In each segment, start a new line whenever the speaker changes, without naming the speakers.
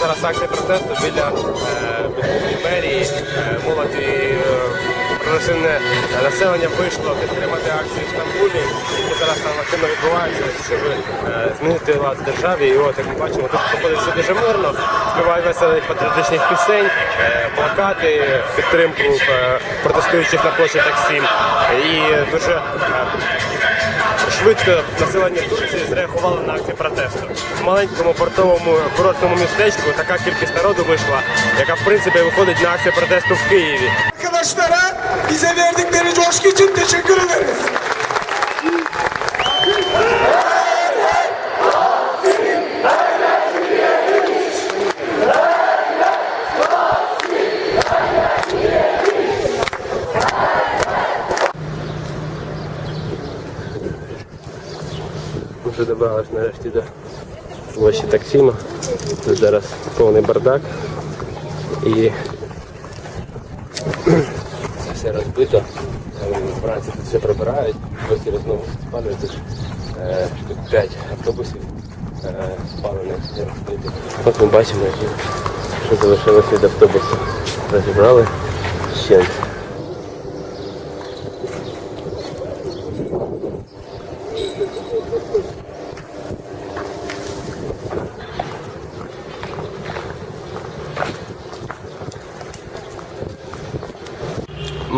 зараз акція протесту біля е, мерії. Е, молодь і е, прогресивне населення вийшло підтримати акцію в Стамбулі, які зараз там активно відбуваються, щоб змінити лад державі. І от як ми бачимо, тут проходить все дуже мирно, співають веселі патріотичних пісень, плакати в підтримку протестуючих на площі Таксім. І дуже Швидко населення Турції зреагувало на акції протесту. В маленькому портовому курортному містечку така кількість народу вийшла, яка в принципі виходить на акцію протесту в Києві.
Arkadaşlara bize verdikleri coşku için teşekkür.
Нарешті до площі Таксіма. Тут зараз повний бардак. І все розбито. Е, Вранці тут все прибирають, ввечері знову спалюють. Тут е, штук 5 автобусів е, спалених. От ми бачимо, що залишилось від автобусу. Розібрали ще.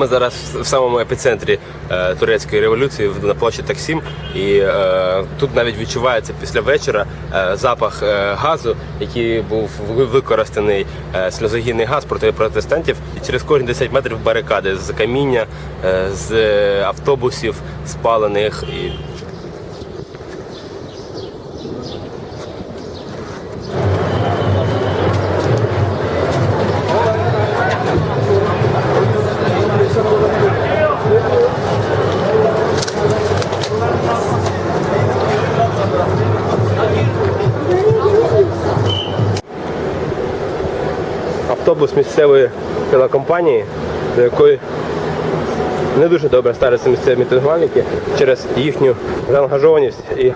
Ми зараз в самому епіцентрі е, турецької революції на площі Таксім, і е, тут навіть відчувається після вечора е, запах газу, який був ви- використаний сльозогінний газ проти протестантів. І через кожні 10 метрів барикади з каміння, з автобусів спалених і автобус місцевої телекомпанії, до якої не дуже добре ставляться місцеві мітингувальники через їхню заангажованість і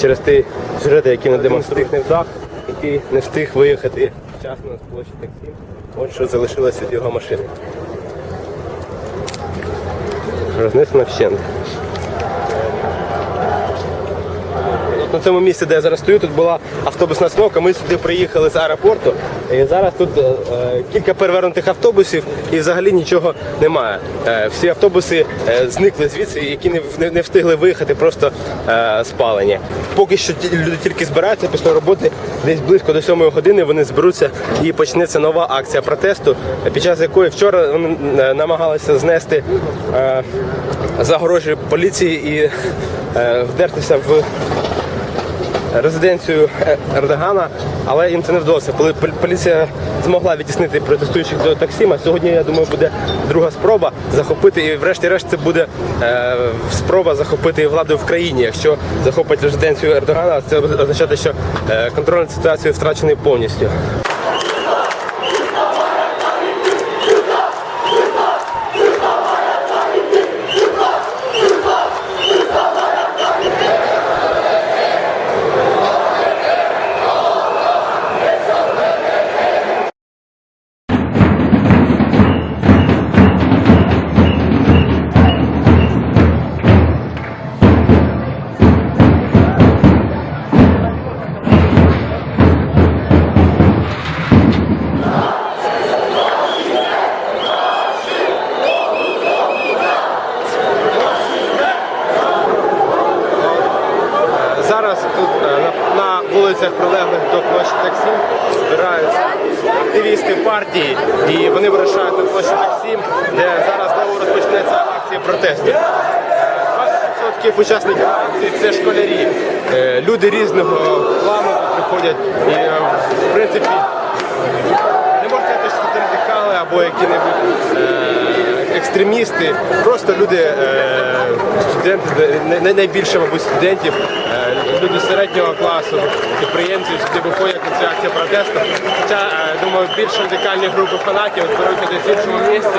через ті сюжети, які не демонструють не вдах, який не встиг виїхати вчасно з площі таксі. От що залишилося від його машини. Рознесено вщент. На цьому місці, де я зараз стою, тут була автобусна смовка. Ми сюди приїхали з аеропорту. І зараз тут е, е, кілька перевернутих автобусів і взагалі нічого немає. Е, всі автобуси зникли звідси, які не, встигли виїхати, просто спалені. Поки що люди тільки збираються після роботи, десь близько до 7 години вони зберуться і почнеться нова акція протесту, під час якої вчора вони намагалися знести загорожі поліції і вдертися в резиденцію Ердогана, але їм це не вдалося. Коли пол- поліція змогла відтіснити протестуючих до Таксіма, сьогодні, я думаю, буде друга спроба захопити, і врешті-решт це буде е, спроба захопити владу в країні. Якщо захопить резиденцію Ердогана, це буде означати, що е, контроль над ситуацією втрачений повністю. Зараз тут е, на, на вулицях прилеглих до площі Таксім збираються активісти партії і вони вирушають на площу Таксім, де зараз знову розпочнеться акція протесту. Е, 20% учасників акції це школярі. Е, Люди різного плану приходять і е, в принципі не можна сказати, що це радикали або які-небудь екстремісти. Просто люди, е, студенти, найбільше, мабуть, студентів, е, люди середнього класу, підприємці сюди виходять на цю акцію протесту. Хоча, е, думаю, більш радикальні групи фанатів беруть десь в іншому місці.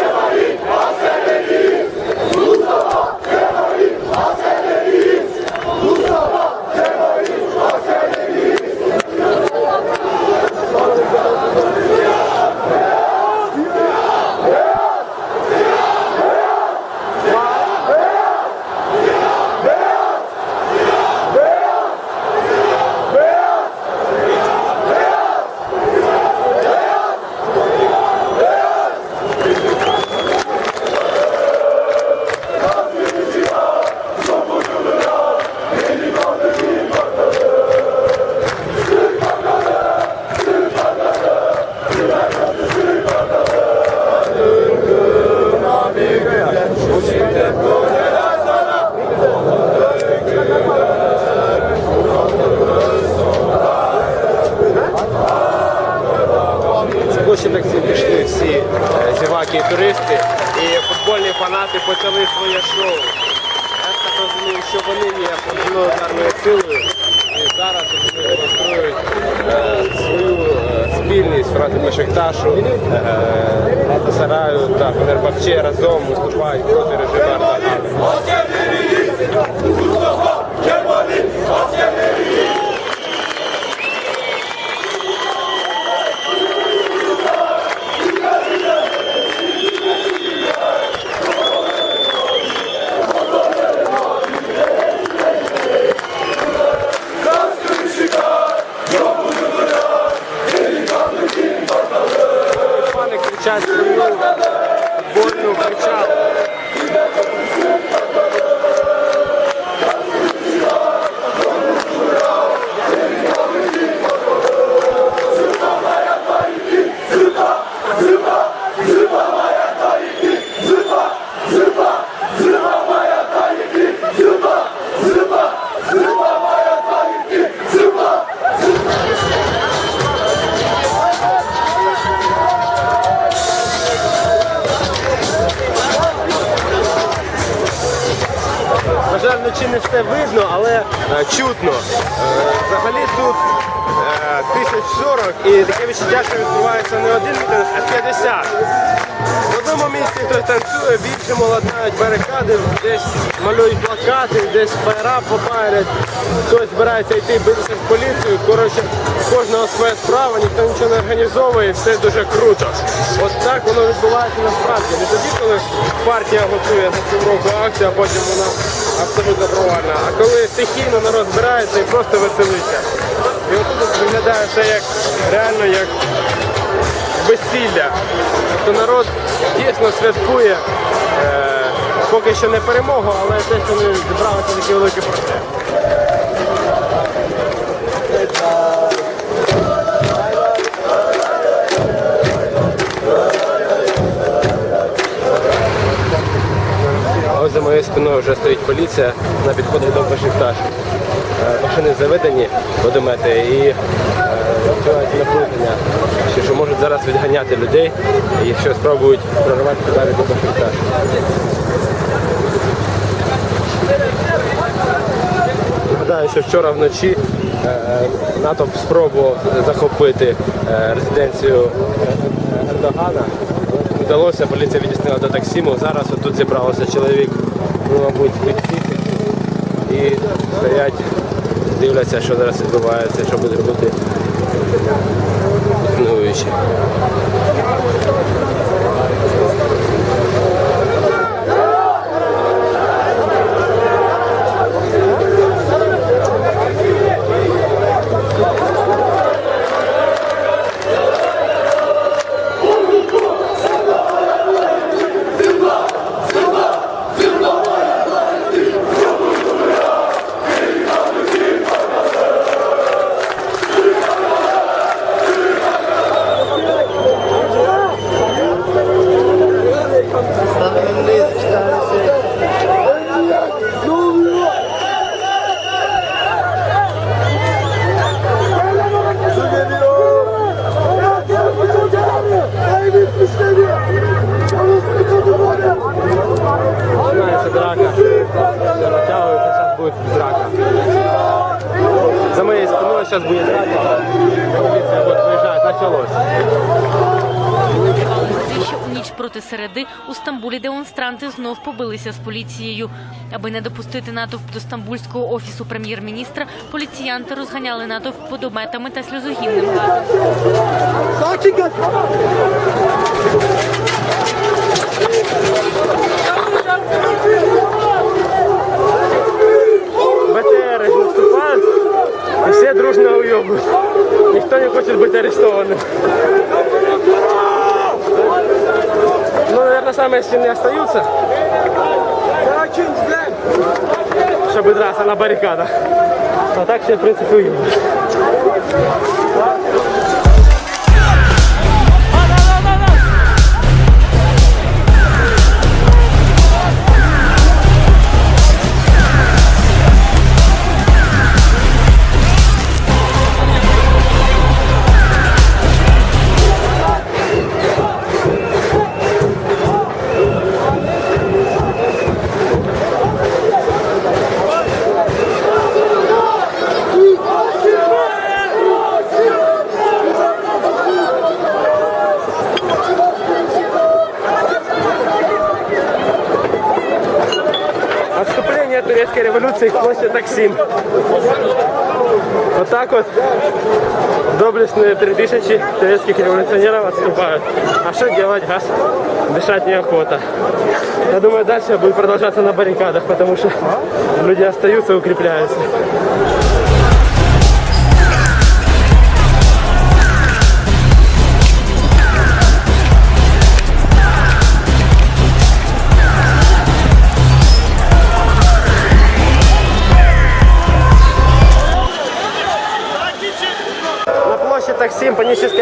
З площі таксі пішли всі е, зіваки туристи, і футбольні фанати почали своє шоу. Я так розумію, що вони є ударною силою. І зараз вони демонструють е, свою е, спільність проти Бешикташу, е, Сараю та Фенербахче разом виступають проти режиму Ардагана. Все видно, але е, чутно. Е, Взагалі тут е, тисяч сорок і таке відчуття, що відбувається не один мітинг, а 50. В одному місці хтось танцює, в іншому ладнають барикади, десь малюють плакати, десь фаєра попарять, хтось збирається йти битися з поліцією. Коротше, кожного своя справа, ніхто нічого не організовує, все дуже круто. От так воно відбувається насправді. Не тоді, коли партія готує за півроку акцію, а потім вона абсолютно провальна. А коли стихійно народ збирається і просто веселиться. І отут виглядає все як реально як весілля. Тобто народ дійсно святкує е, поки що не перемогу, але те, що вони зібралися такі великі процес. За моєю спиною вже стоїть поліція на підході до Бешикташ. Е, Машини заведені, водомети і е, відчувають наближення, що, можуть зараз відганяти людей, якщо спробують прориватися далі до Бешикташ. Нагадаю, що вчора вночі е, натовп спробував захопити е, резиденцію Ердогана. Вдалося, поліція відіснила до Таксіму. Зараз тут зібралося чоловік, ну, мабуть, від. І стоять, дивляться, що зараз відбувається, що буде робити. існуюче. Починається драка. Все натягується, зараз буде драка. За моєю спиною зараз буде драка. Поліція буде виїжджати, почалось
проти середи у Стамбулі демонстранти знов побилися з поліцією. Аби не допустити натовп до стамбульського офісу прем'єр-міністра, поліціянти розганяли натовп подометами та сльозогінним газом.
БТР наступают, и все дружно уебывают. Никто не хочет быть арестованным. наверное, самые сильные остаются, чтобы драться на баррикадах. А так все, в принципе, уебывают. Турецкой революции к площади Таксим. Вот так вот доблестные 3000 турецких революционеров отступают. А что делать, газ? Дышать неохота. Я думаю, дальше будет продолжаться на баррикадах, потому что люди остаются и укрепляются.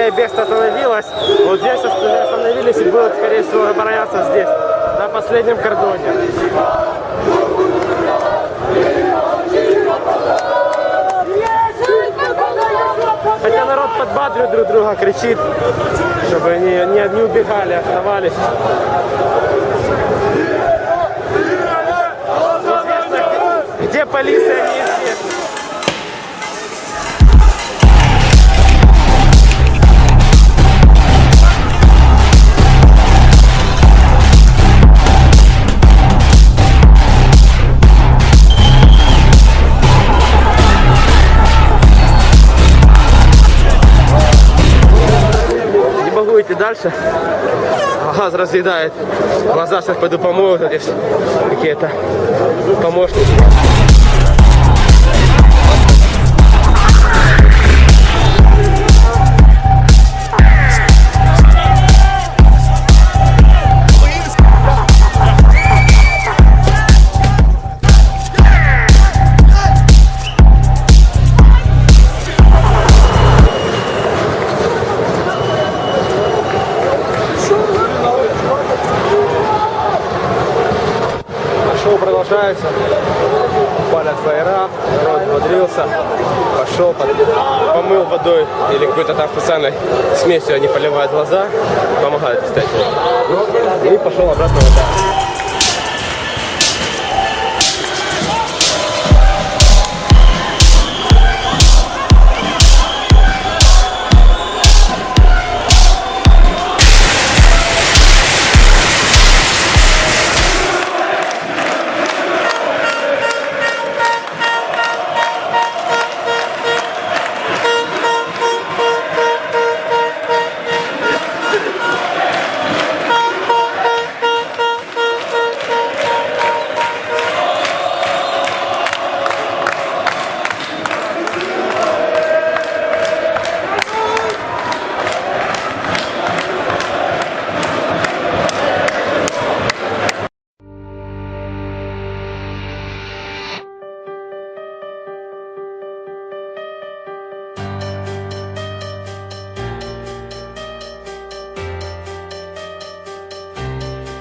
Паническое бегство остановилось. Вот здесь ост- остановились и будут, скорее всего, обороняться здесь, на последнем кордоне. Хотя народ подбадривает друг друга, кричит, чтобы они не, не убегали, оставались. Где полиция, дальше. Газ разъедает. Глаза помою. Здесь какие-то помощники. Смесью они поливают глаза, помогают, кстати. Ну, и пошел обратно вода.